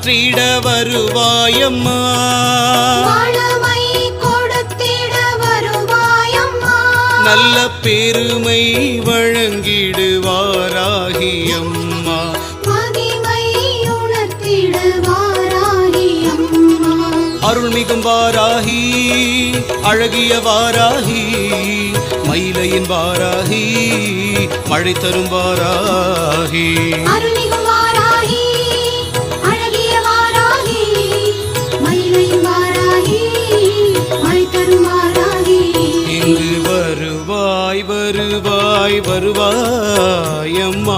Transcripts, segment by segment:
அகற்றிட வருவாயம்மா. நல்ல பெருமை வழங்கிடுவாராகியம்மா. அருள்மிகும் வாராகி அழகிய வாராகி மயிலையின் வாராகி மழை தரும் வாராகி. வருவாயம்மா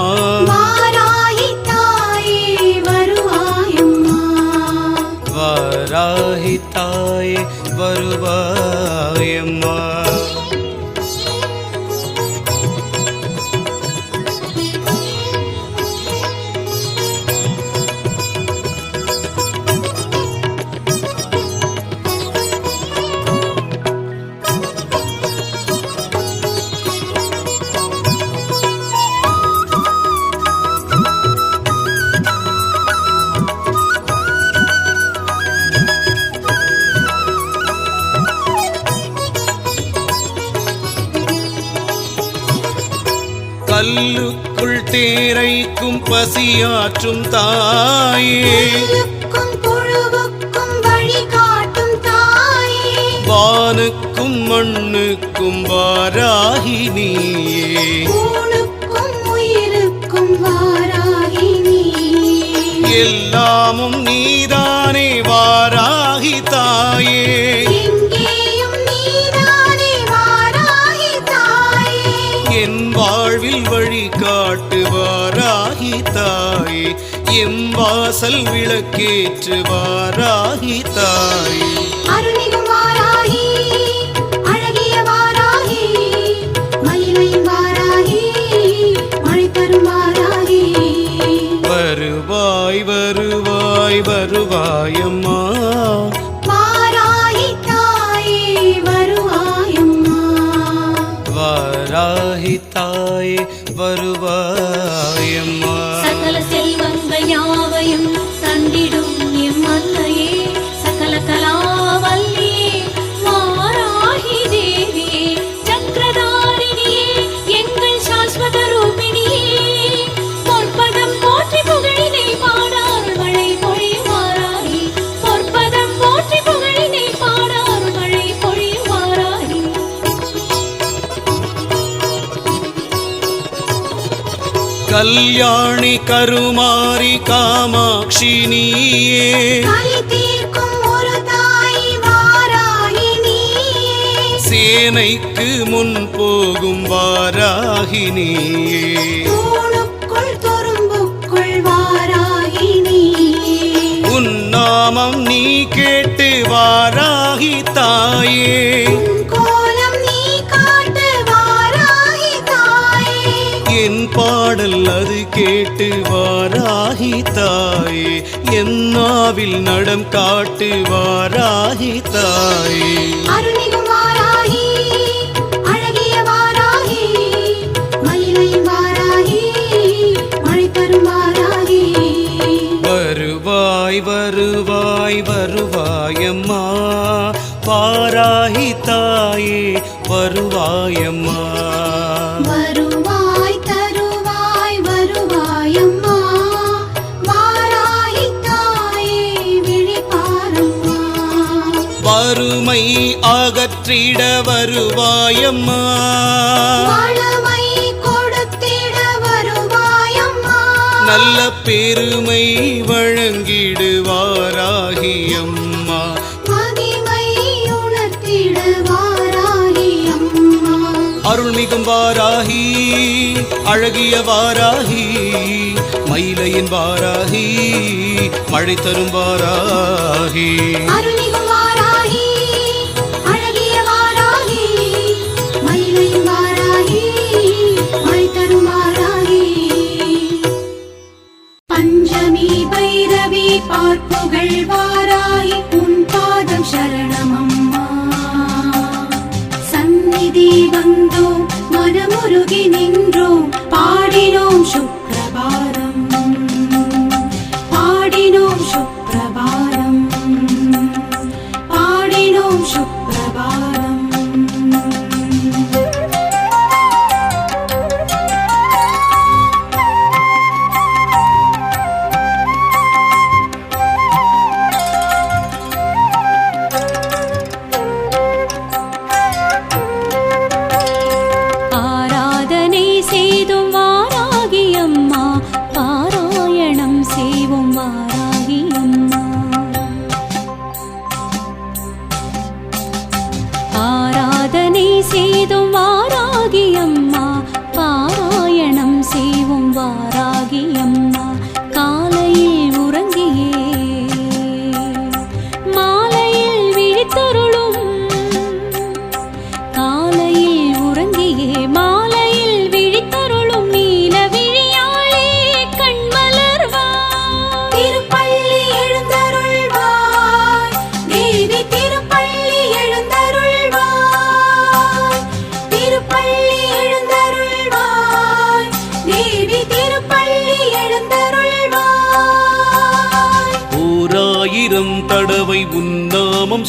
பசியாற்றும் தாயே. புல்லுக்கும் புழுவுக்கும் வழி காட்டும் தாயே. வானுக்கும் மண்ணுக்கும் வாராகி நீயே. ஊனுக்கும் உயிருக்கும் வாராகி நீயே. எல்லாமும் நீதானே வாராகி தாயே. என் வாழ்வில் வழி காட்டுவாராகி தாயே எம் வாசல் விளக்கேற்று வாராகி தாயே. வருவாய் வருவாய் வருவாயம்மா வருவாயம்மா வாராகி தாயே வருவாயம்மா கல்யாணி கருமாரி காமாட்சி நீயே சேனைக்கு முன் போகும் வாராகி நீயே தூணுக்குள் துரும்புக்குள் வாராகி நீயே உன் நாமம் நீ கேட்டு வாராகி தாயே. கேட்டு வாராகி தாயே என்னாவில் நடம் காட்டு வாராகி தாயே அகற்றிட வருவாயம்மா. வளமை கொடுத்திட வருவாயம்மா. நல்ல பெருமை வழங்கிடுவாராகியம்மா. அருள்மிகும் வாராகி அழகிய வாராகி மயிலையின் வாராகி மழை தரும் வாராகி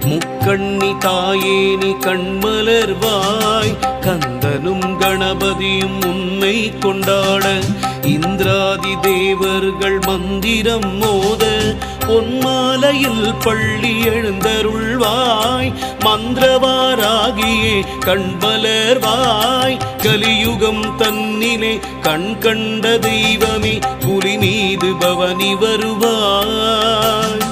முக்கண்ணி தாயே நீ கண்மலர்வாய் கந்தனும் கணபதியும் உன்னை கொண்டாட. இந்திராதி தேவர்கள் மந்திரம் மோத. பொன்மாலையில் பள்ளி எழுந்தருள்வாய். மந்திரவாராகியே கண்பலர்வாய் கலியுகம் தன்னிலே கண் கண்ட தெய்வமே புலி மீது பவனி வருவாய்.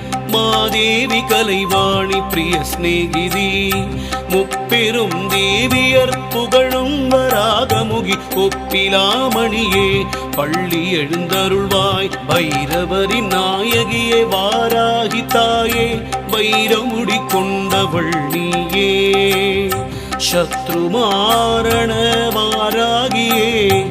மாதேவி கலைவாணி பிரிய சிநேகிதி. முப்பெரும் தேவியர் புகழும் வராகமுகி ஒப்பிலாமணியே. பள்ளி எழுந்தருள்வாய் பைரவரி நாயகியே வாராகி தாயே வைரமுடி கொண்டவள் நீயே. சத்ருமாரண வாராகியே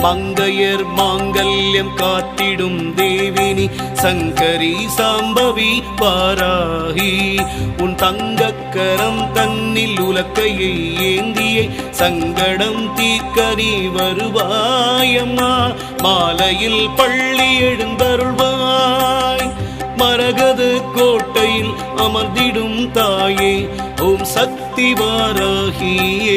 மங்கையர் மாங்கல்யம் காத்திடும் தேவினி சங்கரி சாம்பவி பாராகி. உன் தங்கக்கரம் தன்னில் உலக்கையை ஏந்தியே சங்கடம் தீர்க்க நீ வருவாயம்மா. மாலையில் பள்ளி எழுந்தருள்வாய். மரகது கோட்டையில் அமர்ந்திடும் தாயே ஓம் சக்தி வாராகியே.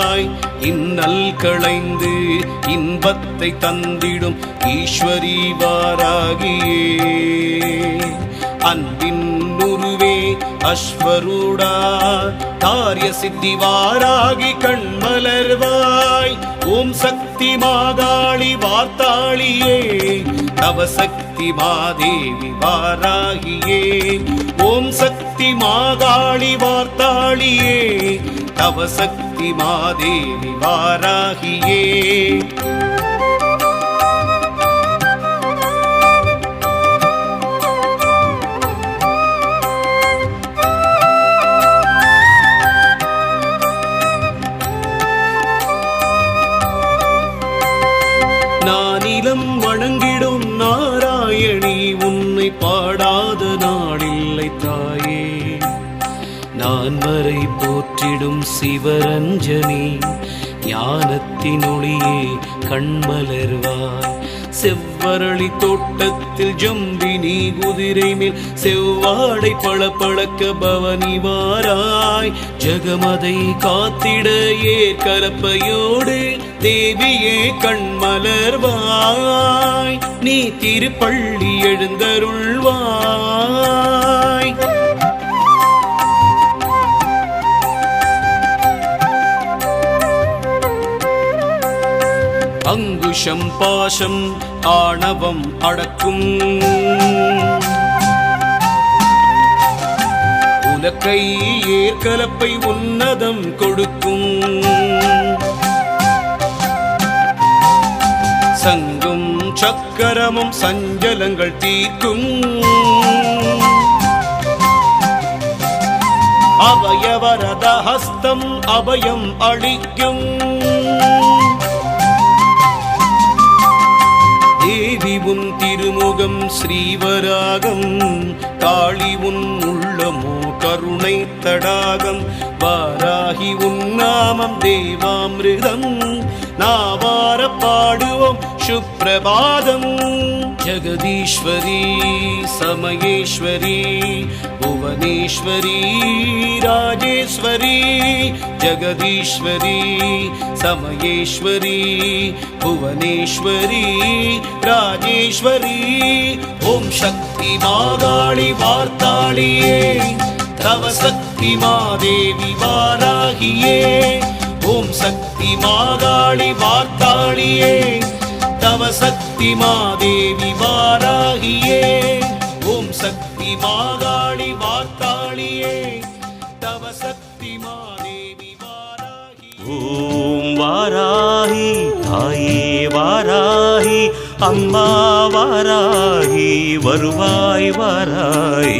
இன்னல் களைந்து இன்பத்தை தந்திடும் ஈஸ்வரி வாராகியே. அன்பின் உருவே அஸ்வரூடா காரிய சித்தி வாராகி கண்மலர்வாய் ஓம் சக்தி மாதாளி வார்த்தாளியே தவசக்தி மாதேவி வாராகியே. ஓம் சக்தி மாதாளி வார்த்தாளியே தவசக்தி மாதேவி வாராகியே. நான் வரை போற்றிடும் சிவரஞ்சனி ஞானத்தின் ஒளியே கண்மலர்வாய். செவ்வரளி தோட்டத்தில் ஜம்பினி குதிரை மேல் செவ்வாடை பழ பழக்க பவனி வாராய். ஜகமதை காத்திட ஏற்கலப்பையோடு தேவியே கண்மலர்வாய். நீ திருப்பள்ளி எழுந்தருள்வாய். அங்குஷம் பாசம் ஆணவம் அடக்கும். உலக்கை ஏற்கலப்பை உன்னதம் கொடுக்கும். சங்கும் சக்கரமும் சஞ்சலங்கள் தீர்க்கும். அவயவரத ஹஸ்தம் அபயம் அளிக்கும் தேவி உன் திருமுகம் ஸ்ரீவராகம். காளி உன் உள்ளமோ கருணை தடாகம். வாராகி உன் நாமம் தேவாமிருதம். நாவார பாடுவோம் சுப்பிரபாதம். ஜெகதீஸ்வரி சமயேஸ்வரி புவனேஸ்வரி ராஜேஸ்வரி ஜெகதீஸ்வரி சமயேஸ்வரி புவனேஸ்வரி ராஜேஸ்வரி ஓம் சக்தி மாகாளி வார்த்தாளியே தவ சக்தி மாதேவி வாராகியே ஓம் சக்தி மாகாளி வார்த்தாளியே தவ சக்தி மாதேவி வாராகியே. ஓம் சக்தி மாகாளி வார்த்தாளியே. தவ சக்தி மாதேவி வாராகி ஓம் வாராகி தாயே வாராகி அம்மா வாராகி வருவாய் வாராய்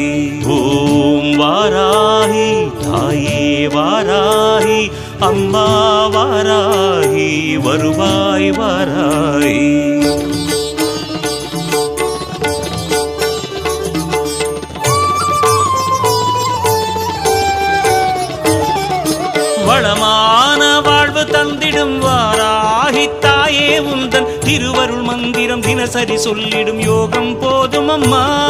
ஓம் வாராகி தாயே வாராகி அம்மா வாராகி வருவாய் வாராய் திருவருள் மந்திரம் தினசரி சொல்லிடும் யோகம் போதும் அம்மா.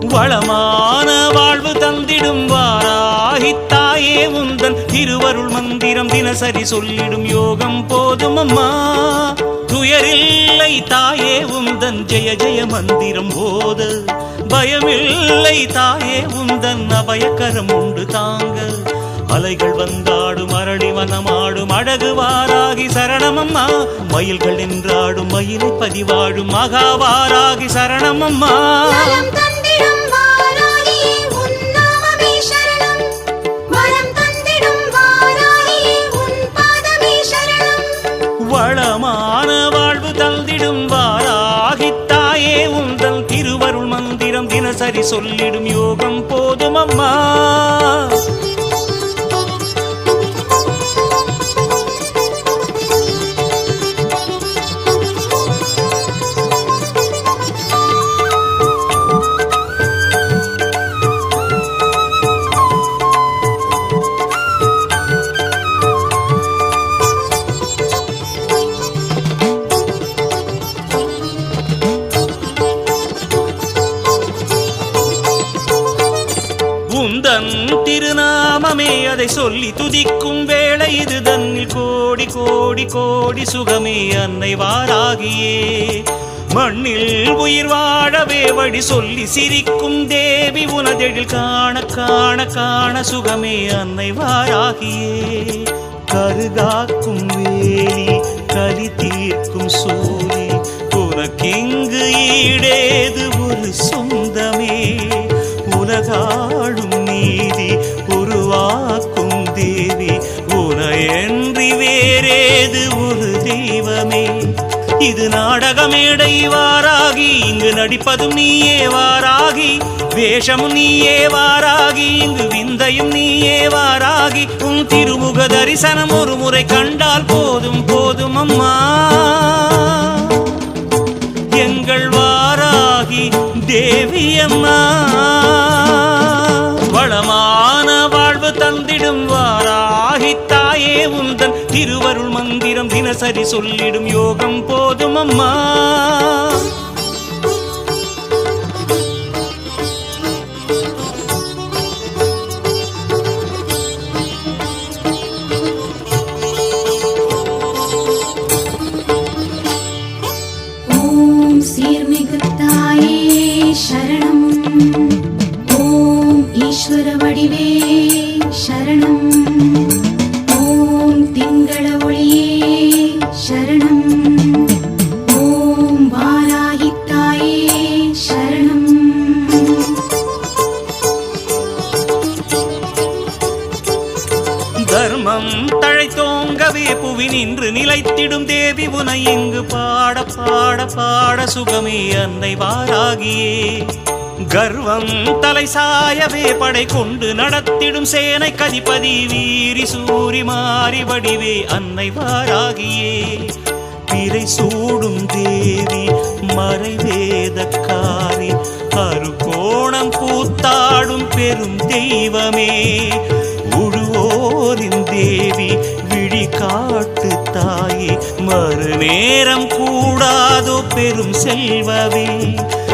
வளமான வாழ்வு தந்திடும் வாராகி தாயே உந்தன் திருவருள் மந்திரம் தினசரி சொல்லிடும் யோகம் போதும் அம்மா. துயரில்லை தாயே உந்தன் ஜெய ஜெய மந்திரம் போத. பயமில்லை தாயே உந்தன் அபயக்கரம் உண்டு தாங்க. அலைகள் வந்தாடும் அரளி வனமாடும் அழகு வாராகி சரணமம்மா. மயில்கள் நின்றாடும் மயிலை பதிவாடும் மகாவாராகி சரணமம்மா. வளமான வாழ்வு தந்திடும் வாராகி தாயே உந்தன் திருவருள் மந்திரம் தினசரி சொல்லிடும் யோகம் போதும் அம்மா கோடி சுகமே அன்னை வாராகியே. மண்ணில் உயிர் வாழவே வழி சொல்லி சிரிக்கும் தேவி உனதெழில் காண காண காண சுகமே அன்னை வாராகியே. கருகாக்கும் வேலி கலி தீர்க்கும் சூரி உனக்கிங்கு ஈடேது ஒரு சொந்தமே. உலகாடும் நீதி உருவாக்கும் தேவி உன உனையன்றி இது ஒரு தெய்வமே. இது நாடகமேடை வாராகி இங்கு நடிப்பதும் நீயே வாராகி வேஷமும் நீயே வாராகி இங்கு விந்தையும் நீயே வாராகி உன் திருமுக தரிசனம் ஒரு முறை கண்டால் போதும் போதும் அம்மா. எங்கள் வாராகி தேவி அம்மா. திருவருள் மந்திரம் தினசரி சொல்லிடும் யோகம் போதும் அம்மா. ஓம் சீர்மிகு தாயே சரணம். தலை சாயவே படை கொண்டு நடத்திடும் சேனை கதிபதி வீரி சூரி மாறி வடிவே அன்னை வாராகியே. பிறை சூடும் தேவி மறைவேதக்காரி அருகோணம் பூத்தாடும் பெரும் தெய்வமே. உழுவோரின் தேவி விழி காட்டு தாயே மறுநேரம் கூடாதோ பெரும் செல்வமே.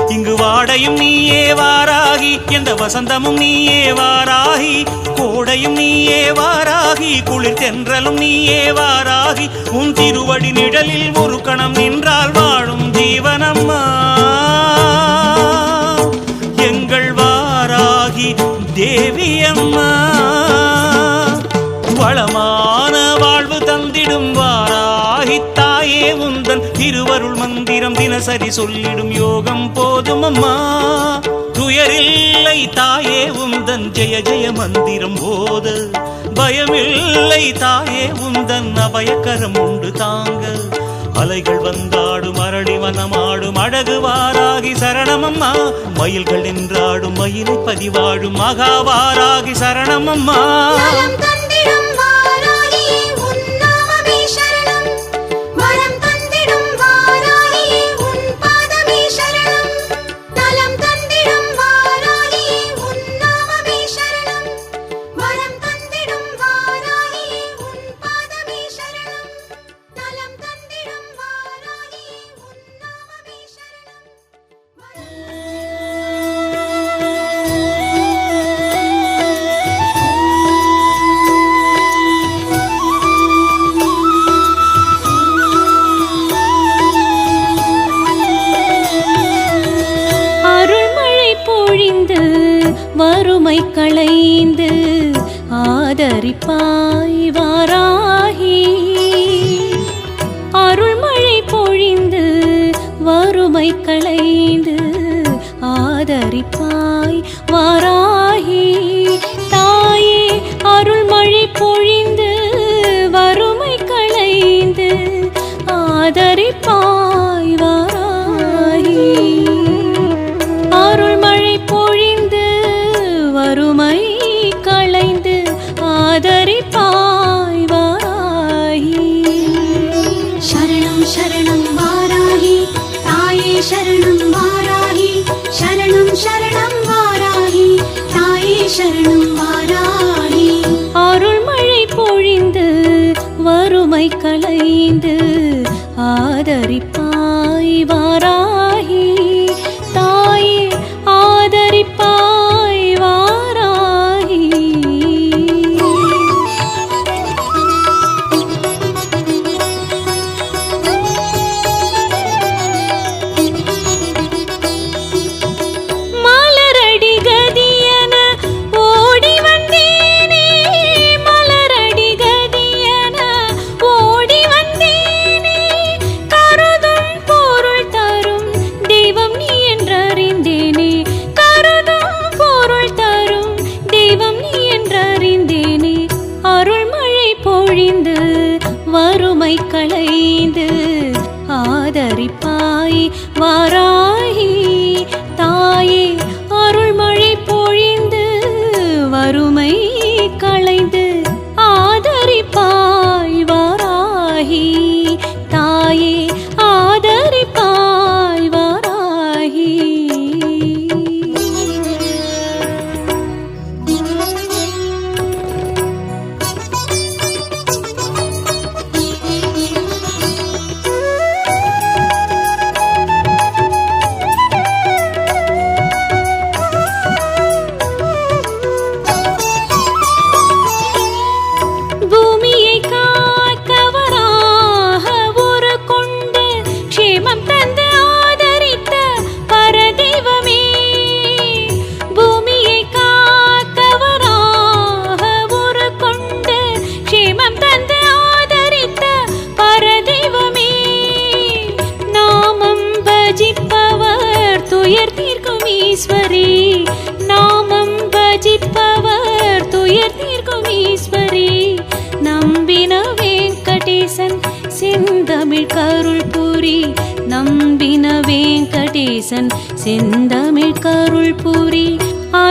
இங்கு வாடையும் நீயே வாராகி எந்த வசந்தமும் நீயே வாராகி கோடையும் நீயே வாராகி குளிர் தென்றலும் நீயே வாராகி உன் திருவடி நிழலில் ஒரு கணம் நின்றால் வாழும் ஜீவனம்மா. சரி சொல்லிடும் யோகம் போதும் அம்மா. துயரில்லை தாயே உந்தன் ஜெய ஜெய மந்திரம் போது. பயமில்லை தாயே உந்தன் அபயக்கரம் உண்டு தாங்க. அலைகள் வந்தாடும் அரளி வனமாடும் அழகு வாராகி சரணமம்மா மயில்கள் நின்றாடும் மயிலை பதிவாடும் மகாவாராகி சரணமம்மா வாராய் வாரா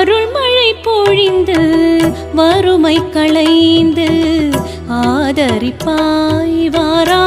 அருள் மழை பொழிந்து வறுமை களைந்து ஆதரிப்பாய் வாரா.